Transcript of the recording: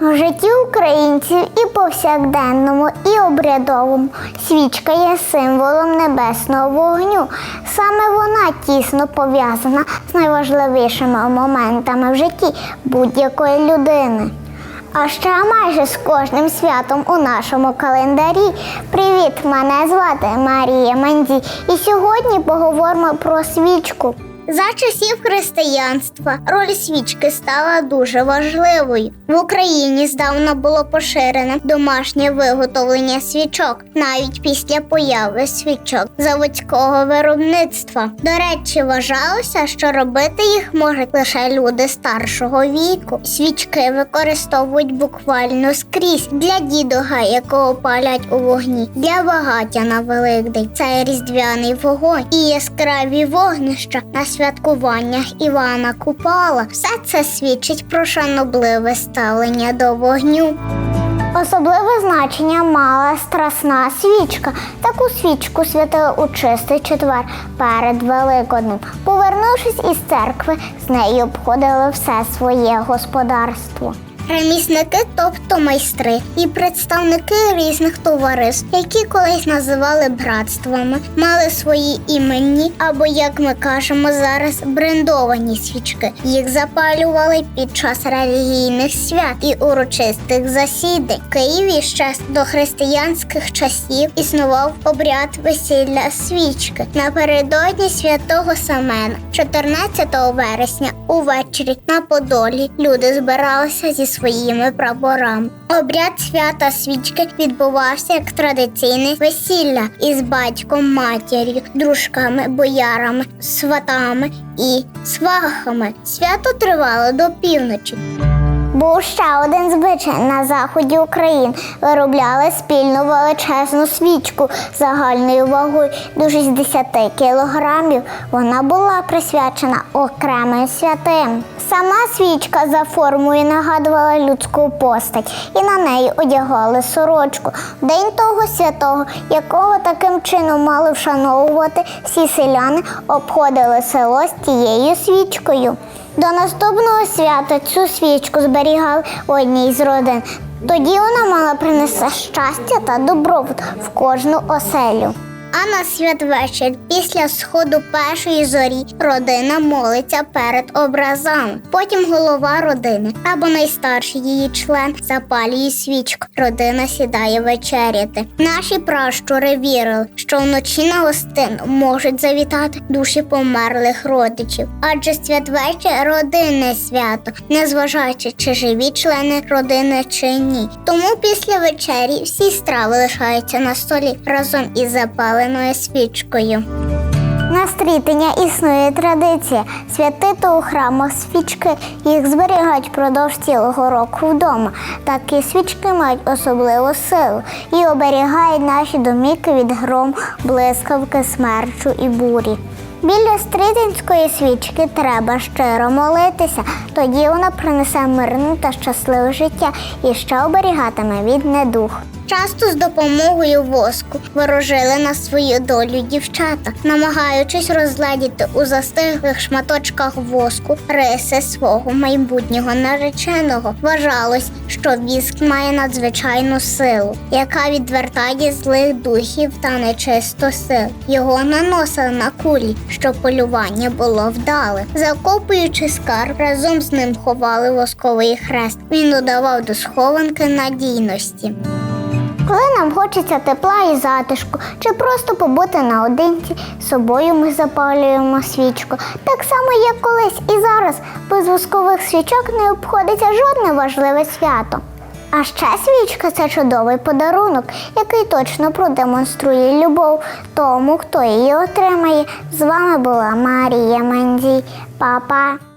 В житті українців і повсякденному, і обрядовому свічка є символом небесного вогню. Саме вона тісно пов'язана з найважливішими моментами в житті будь-якої людини. А ще майже з кожним святом у нашому календарі. Привіт! Мене звати Марія Мандзі. І сьогодні поговоримо про свічку. За часів християнства роль свічки стала дуже важливою. В Україні здавна було поширене домашнє виготовлення свічок, навіть після появи свічок заводського виробництва. До речі, вважалося, що робити їх можуть лише люди старшого віку. Свічки використовують буквально скрізь для дідуга, якого палять у вогні, для багаття на Великдень. Це різдвяний вогонь і яскраві вогнища на святкуваннях Івана Купала. Все це свідчить про шанобливе ставлення до вогню. Особливе значення мала страсна свічка. Таку свічку святили у чистий четвер перед Великоднем. Повернувшись із церкви, з нею обходили все своє господарство. Ремісники, тобто майстри, і представники різних товариств, які колись називали братствами, мали свої іменні або, як ми кажемо зараз, брендовані свічки. Їх запалювали під час релігійних свят і урочистих засідань. В Києві ще до християнських часів існував обряд весілля свічки напередодні святого Семена, 14 вересня, увечері на Подолі люди збиралися зі своїми прапорами. Обряд свята свічки відбувався як традиційне весілля із батьком, матір'ю, дружками, боярами, сватами і свахами. Свято тривало до півночі. Був ще один звичай на заході України. Виробляли спільну величезну свічку загальною вагою до 60 кілограмів. Вона була присвячена окремим святим. Сама свічка за формою нагадувала людську постать, і на неї одягали сорочку. День того святого, якого таким чином мали вшановувати всі селяни, обходили село з тією свічкою. До наступного свята цю свічку зберігали одній з родин. Тоді вона мала принести щастя та добробут в кожну оселю. А на святвечір після сходу першої зорі родина молиться перед образами. Потім голова родини або найстарший її член запалює свічку. Родина сідає вечеряти. Наші пращури вірили, що вночі на гостину можуть завітати душі померлих родичів, адже святвечір родинне свято, незважаючи чи живі члени родини чи ні. Тому після вечері всі страви лишаються на столі разом із запаленою свічкою. На стрітення існує традиція святити у храмах свічки. Їх зберігають впродовж цілого року вдома. Такі свічки мають особливу силу і оберігають наші домівки від гром, блискавки, смерчу і бурі. Біля стрітинської свічки треба щиро молитися, тоді вона принесе мирне та щасливе життя і ще оберігатиме від недух. Часто з допомогою воску ворожили на свою долю дівчата, намагаючись розладіти у застиглих шматочках воску риси свого майбутнього нареченого. Вважалось, що віск має надзвичайну силу, яка відвертає злих духів та нечисто сил. Його наносили на кулі, щоб полювання було вдале. Закопуючи скарб, разом з ним ховали восковий хрест. Він додавав до схованки надійності. Коли нам хочеться тепла і затишку, чи просто побути наодинці, собою ми запалюємо свічку. Так само, як колись і зараз, без воскових свічок не обходиться жодне важливе свято. А ще свічка це чудовий подарунок, який точно продемонструє любов тому, хто її отримає. З вами була Марія Мандзій. Па-па!